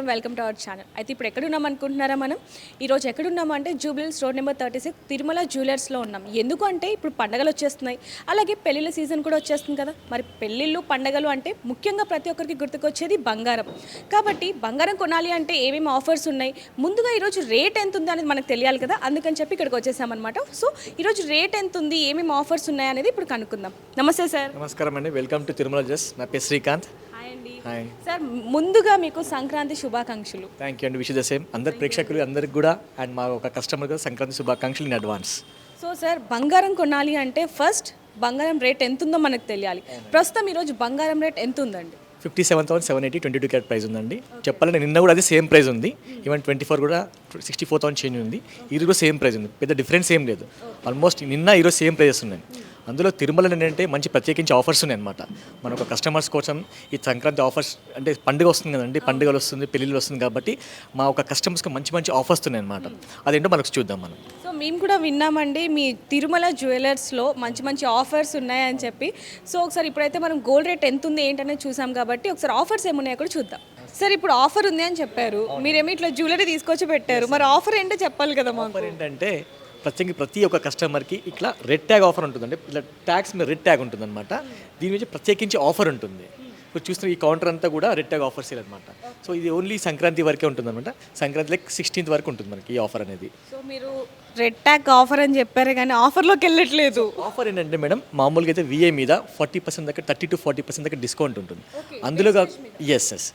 నమస్కారం welcome to our channel అయితే ఇప్పుడు ఎక్కడున్నాం అనుకుంటున్నారా మనం? ఈరోజు ఎక్కడున్నాం అంటే Jubilee Hills road number thirty six Tirumala జ్యువెలర్స్లో ఉన్నాం. ఎందుకు అంటే ఇప్పుడు పండగలు వచ్చేస్తున్నాయి. అలాగే పెళ్ళిళ్ళ సీజన్ కూడా వచ్చేస్తుంది కదా. మరి పెళ్ళిళ్ళు పండగలు అంటే ముఖ్యంగా ప్రతి ఒక్కరికి గుర్తుకొచ్చేది బంగారం. కాబట్టి బంగారం కొనాలి అంటే ఏమేమి ఆఫర్స్ ఉన్నాయి? ముందుగా ఈరోజు రేట్ ఎంత ఉంది అనేది మనకు తెలియాలి కదా. అందుకని చెప్పి ఇక్కడికి వచ్చేసామన్నమాట. సో ఈరోజు రేట్ ఎంత ఉంది? ఏమేమి ఆఫర్స్ ఉన్నాయి అనేది ఇప్పుడు కనుక్కుందాం. నమస్తే సార్. నమస్కారం అండి. వెల్కమ్ టు తిరుమల జస్ నా పేరు శ్రీకాంత్. అండి. సార్ ముందుగా మీకు సంక్రాంతి శుభాకాంక్షలు. థ్యాంక్ యూ అండి విష్ ద సేమ్ అందరి ప్రేక్షకులు అందరికి కూడా అండ్ మా ఒక కస్టమర్ కూడా సంక్రాంతి శుభాకాంక్షలు ఇన్ అడ్వాన్స్ సో సార్ బంగారం కొనాలి అంటే ఫస్ట్ బంగారం రేట్ ఎంత ఉందో మనకు తెలియాలి. ప్రస్తుతం ఈరోజు బంగారం రేట్ ఎంత ఉందండి fifty seven thousand seven eighty twenty two carat price ఉందండి. చెప్పాలంటే నిన్న కూడా అది సేమ్ ప్రైస్ ఉంది. ఈవెన్ ట్వంటీ ఫోర్ కూడా సిక్స్టీ ఫోర్ థౌసండ్ చేంజ్ ఉంది ఇది కూడా సేమ్ ప్రైస్ ఉంది. పెద్ద డిఫరెన్స్ ఏం లేదు. ఆల్మోస్ట్ నిన్న ఈరోజు సేమ్ ప్రైజెస్ ఉన్నాయి. అందులో తిరుమల ఏంటంటే మంచి ప్రత్యేకించి ఆఫర్స్ ఉన్నాయి అనమాట మన ఒక కస్టమర్స్ కోసం ఈ సంక్రాంతి ఆఫర్స్ అంటే పండుగ వస్తుంది కదండి పండుగలు వస్తుంది పెళ్ళిళ్ళు వస్తుంది కాబట్టి మా ఒక కస్టమర్స్కి మంచి మంచి ఆఫర్స్ ఉన్నాయి అనమాట అదేంటో మనకు చూద్దాం మనం. సో మేము కూడా విన్నామండి మీ తిరుమల జ్యువెలర్స్లో మంచి మంచి ఆఫర్స్ ఉన్నాయని చెప్పి. సో ఒకసారి ఇప్పుడైతే మనం గోల్డ్ రేట్ ఎంత ఉంది ఏంటనేది చూసాం కాబట్టి ఒకసారి ఆఫర్స్ ఏమున్నాయో కూడా చూద్దాం. సార్ ఇప్పుడు ఆఫర్ ఉంది అని చెప్పారు. మీరేమో ఇట్లా జ్యువెలరీ తీసుకొచ్చి పెట్టారు. మరి ఆఫర్ ఏంటో చెప్పాలి కదా మాకు. ఆఫర్ ఏంటంటే ప్రత్యేకంగా ప్రతి ఒక్క కస్టమర్కి ఇట్లా రెడ్ ట్యాగ్ ఆఫర్ ఉంటుందండి. ఇట్లా ట్యాగ్స్ మీద రెడ్ ట్యాగ్ ఉంటుందన్నమాట. దీని మీద ప్రత్యేకించి ఆఫర్ ఉంటుంది. ఇప్పుడు చూస్తున్న ఈ కౌంటర్ అంతా కూడా రెడ్ ట్యాగ్ ఆఫర్స్ అనమాట సో ఇది ఓన్లీ సంక్రాంతి వరకే ఉంటుందన్నమాట. సంక్రాంతి లైక్ సిక్స్టీన్త్ వరకు ఉంటుంది మనకి ఈ ఆఫర్ అనేది. సో మీరు రెడ్ ట్యాగ్ ఆఫర్ అని చెప్పారు కానీ ఆఫర్లోకి వెళ్ళట్లేదు. ఆఫర్ ఏంటంటే మేడం మామూలుగా అయితే విఏ మీద ఫార్టీ పర్సెంట్ దాకా థర్టీ టు ఫార్టీ పర్సెంట్ దాకా డిస్కౌంట్ ఉంటుంది. అందులో ఎస్ ఎస్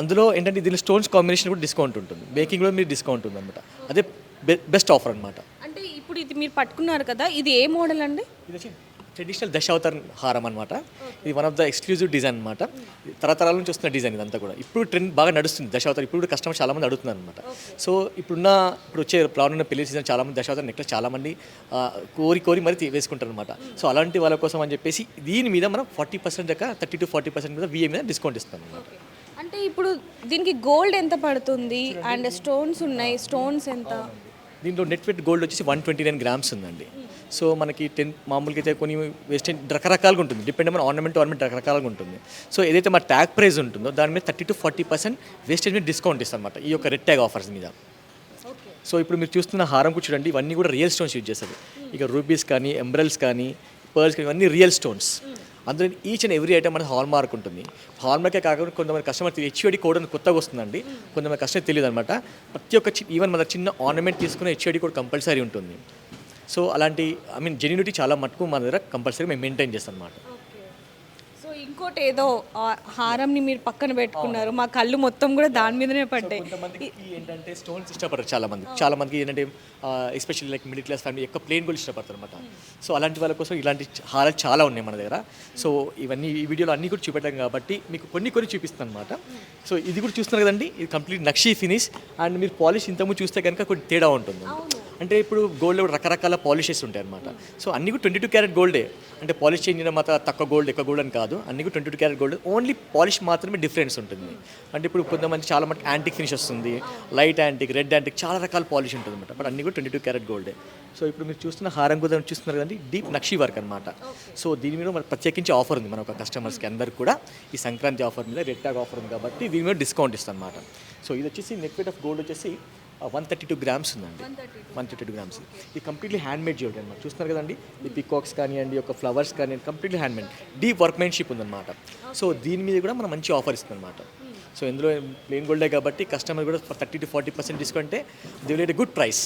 అందులో ఏంటంటే దీనిలో స్టోన్స్ కాంబినేషన్ కూడా డిస్కౌంట్ ఉంటుంది. బేకింగ్లో మీరు డిస్కౌంట్ ఉంది అనమాట అదే బెస్ట్ ఆఫర్ అనమాట అంటే ఇప్పుడు ఇది మీరు పట్టుకున్నారు కదా ఇది ఏ మోడల్ అండి? ఇది వచ్చి ట్రెడిషనల్ దశావతార్ హారం అనమాట ఇది one of the exclusive design అనమాట తరతరాల నుంచి వస్తున్న డిజైన్ ఇదంతా కూడా. ఇప్పుడు ట్రెండ్ బాగా నడుస్తుంది దశావతార్. ఇప్పుడు కస్టమర్ చాలా మంది అడుగుతున్నారు అనమాట సో ఇప్పుడున్న ఇప్పుడు వచ్చే ప్లాన్ ఉన్న పెళ్ళి సీజన్ చాలా మంది దశావతార్ నెక్లెస్ చాలా మంది ఆ, కోరి కోరి మరి వేసుకుంటారు అనమాట సో అలాంటి వాళ్ళ కోసం అని చెప్పేసి దీని మీద మనం ఫార్టీ పర్సెంట్ దాకా థర్టీ టు ఫార్టీ పర్సెంట్ మీద విఏ మీద డిస్కౌంట్ ఇస్తాం అనమాట అంటే ఇప్పుడు దీనికి గోల్డ్ ఎంత పడుతుంది? అండ్ స్టోన్స్ ఉన్నాయి. స్టోన్స్ ఎంత? దీంట్లో నెట్ వెయిట్ గోల్డ్ వచ్చేసి వన్ ట్వంటీ నైన్ గ్రామ్స్ ఉందండి. సో మనకి టెన్ మామూలుగా అయితే కొన్ని వెస్టర్న్ రకరకాలుగా ఉంటుంది. డిపెండ్ మన ఆర్నమెంట్ ఆర్నమెంట్ రకరకాలుగా ఉంటుంది. సో ఏదైతే మా ట్యాగ్ ప్రైస్ ఉంటుందో దాని మీద thirty to forty percent wastage మీద డిస్కౌంట్ ఇస్తాం అనమాట ఈ యొక్క రెడ్ ట్యాగ్ ఆఫర్స్ మీద. సో ఇప్పుడు మీరు చూస్తున్న హారం కూడా చూడండి ఇవన్నీ కూడా రియల్ స్టోన్స్ యూజ్ చేస్తారు. ఇక రూబీస్ కానీ ఎంబ్రల్స్ కానీ పర్ల్స్ కానీ ఇవన్నీ రియల్ స్టోన్స్ అందులో ఈచ్ అండ్ ఎవ్రీ ఐటమ్ మనకి హాల్ మార్క్ ఉంటుంది. హాల్ మార్కే కాకుండా కొంతమంది కస్టమర్ హెచ్ఓడి కోడ్ అని కొత్తగా వస్తుందండి. కొంతమంది కస్టమర్ తెలియదు అనమాట ప్రతి ఒక్క ఈవెన్ మన చిన్న ఆర్నమెంట్ తీసుకున్న హెచ్ఓడి కోడ్ కంపల్సరీ ఉంటుంది. సో అలాంటి ఐ మీన్ జెన్యూనిటీ చాలా మటుకు మన దగ్గర కంపల్సరీ మేము మెయింటైన్ చేస్తాం అనమాట ఇంకోటి ఏదో హారంని మీరు పక్కన పెట్టుకున్నారు. మా కళ్ళు మొత్తం కూడా దాని మీదనే పడ్డాయి. కొంతమందికి ఏంటంటే స్టోన్స్ ఇష్టపడరు చాలా మంది చాలా మందికి ఏంటంటే especially like middle class family ఎక్కువ ప్లేన్ గోల్డ్ ఇష్టపడతారు అనమాట సో అలాంటి వాళ్ళ కోసం ఇలాంటి హారాలు చాలా ఉన్నాయి మన దగ్గర. సో ఇవన్నీ ఈ వీడియోలో అన్ని కూడా చూపెట్టాం కాబట్టి మీకు కొన్ని కొన్ని చూపిస్తాను అనమాట సో ఇది కూడా చూస్తున్నారు కదండి ఇది కంప్లీట్ నక్షీ ఫినిష్. అండ్ మీరు పాలిష్ ఇంతకు చూస్తే కనుక కొన్ని తేడా ఉంటుంది అంటే ఇప్పుడు గోల్డ్ రకరకాల పాలిషెస్ ఉంటాయి అనమాట సో అన్ని కూడా ట్వంటీ టూ క్యారెట్ గోల్డే అంటే పాలిష్ చేంజ్ మాత్రం తక్కువ గోల్డ్ ఎక్కువ గోల్డ్ అని కాదు. అన్ని కూడా twenty two carat gold only polish మాత్రమే డిఫరెన్స్ ఉంటుంది. అంటే ఇప్పుడు కొంతమంది చాలా మంది యాంటిక్ ఫినిష్ వస్తుంది. లైట్ యాంటిక్ రెడ్ యాంటిక్ చాలా రకాల పాలిష్ ఉంటుంది అనమాట బట్ అన్ని కూడా ట్వంటీ టూ క్యారెట్ గోల్డే సో ఇప్పుడు మీరు చూస్తున్న హారం కూడా చూస్తున్నారు కదండి డీప్ నక్షి వర్క్ అనమాట సో దీని మీద మనకు ప్రత్యేకించి ఆఫర్ ఉంది మన ఒక కస్టమర్స్కి అందరికి కూడా. ఈ సంక్రాంతి ఆఫర్ మీద రెడ్ ట్యాగ్ ఆఫర్ ఉంది కాబట్టి దీని మీద డిస్కౌంట్ ఇస్తాం అనమాట సో ఇది వచ్చేసి నెట్ ఆఫ్ గోల్డ్ వచ్చేసి వన్ థర్టీ టూ గ్రామ్స్ ఉందండి. వన్ థర్టీ టూ గ్రామ్స్ ఇది కంప్లీట్లీ హ్యాండ్ మేడ్ జ్యువెలరీ అనమాట చూస్తున్నారు కదండి? ఈ పికాక్స్ కానివ్వండి ఒక ఫ్లవర్స్ కానివ్వండి completely handmade deep workmanship ఉందన్నమాట సో దీని మీద కూడా మనం మంచి ఆఫర్ ఇస్తుంది అనమాట సో ఇందులో ప్లేన్ గోల్డే కాబట్టి కస్టమర్ కూడా thirty to forty percent discount they will good price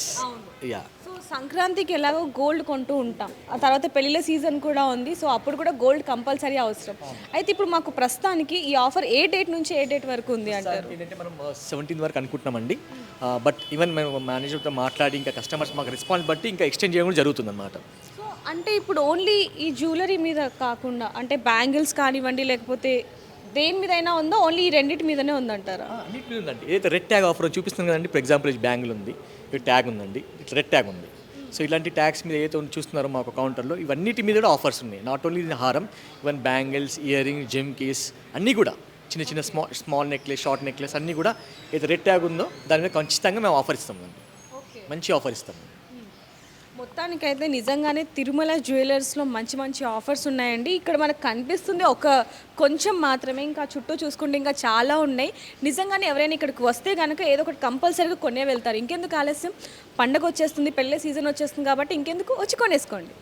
yeah సంక్రాంతికి ఎలాగో గోల్డ్ కొంటూ ఉంటాం. ఆ తర్వాత పెళ్ళిళ్ళ సీజన్ కూడా ఉంది సో అప్పుడు కూడా గోల్డ్ కంపల్సరీ అవసరం. అయితే ఇప్పుడు మాకు ప్రస్తుతానికి ఈ ఆఫర్ ఏ డేట్ నుంచి ఏ డేట్ వరకు ఉంది అంటారు? ఏంటంటే మనం సెవెంటీన్ వరకు అనుకుంటున్నామండి. బట్ ఈవెన్ మేము మేనేజర్తో మాట్లాడి ఇంకా కస్టమర్స్ మాకు రెస్పాన్స్ బట్టి ఇంకా ఎక్స్టెండ్ చేయడం కూడా జరుగుతుంది అనమాట సో అంటే ఇప్పుడు ఓన్లీ ఈ జ్యువెలరీ మీద కాకుండా అంటే బ్యాంగిల్స్ కానివ్వండి లేకపోతే దేని మీదైనా ఉందో ఓన్లీ ఈ రెండింటి మీదనే ఉందంటారా? అన్నిటి మీద ఉందండి. ఏదైతే రెడ్ ట్యాగ్ ఆఫర్ చూపిస్తుంది కదండి ఫర్ ఎగ్జాంపుల్ ఈ బ్యాంగిల్ ఉంది ఈ ట్యాగ్ ఉందండి ఇట్లా రెడ్ ట్యాగ్ ఉంది. సో ఇలాంటి ట్యాగ్స్ మీద ఏదైతే ఉంది చూస్తున్నారో మాకు కౌంటర్లో ఇవన్నిటి మీద కూడా ఆఫర్స్ ఉన్నాయి. నాట్ ఓన్లీ హారం even bangles ear ring gym case అన్నీ కూడా చిన్న చిన్న small small necklace short necklace అన్నీ కూడా ఏదైతే రెడ్ ట్యాగ్ ఉందో దాని మీద ఖచ్చితంగా మేము ఆఫర్ ఓకే మంచి ఆఫర్ ఇస్తాం. మొత్తానికైతే నిజంగానే తిరుమల జ్యువెలర్స్లో మంచి మంచి ఆఫర్స్ ఉన్నాయండి. ఇక్కడ మనకు కనిపిస్తుంది ఒక కొంచెం మాత్రమే ఇంకా చుట్టూ చూసుకుంటే ఇంకా చాలా ఉన్నాయి. నిజంగానే ఎవరైనా ఇక్కడికి వస్తే కనుక ఏదో ఒకటి కంపల్సరీగా కొనే వెళ్తారు. ఇంకెందుకు ఆలస్యం? పండగ వచ్చేస్తుంది పెళ్ళే సీజన్ వచ్చేస్తుంది కాబట్టి ఇంకెందుకు? వచ్చి కొనేసుకోండి.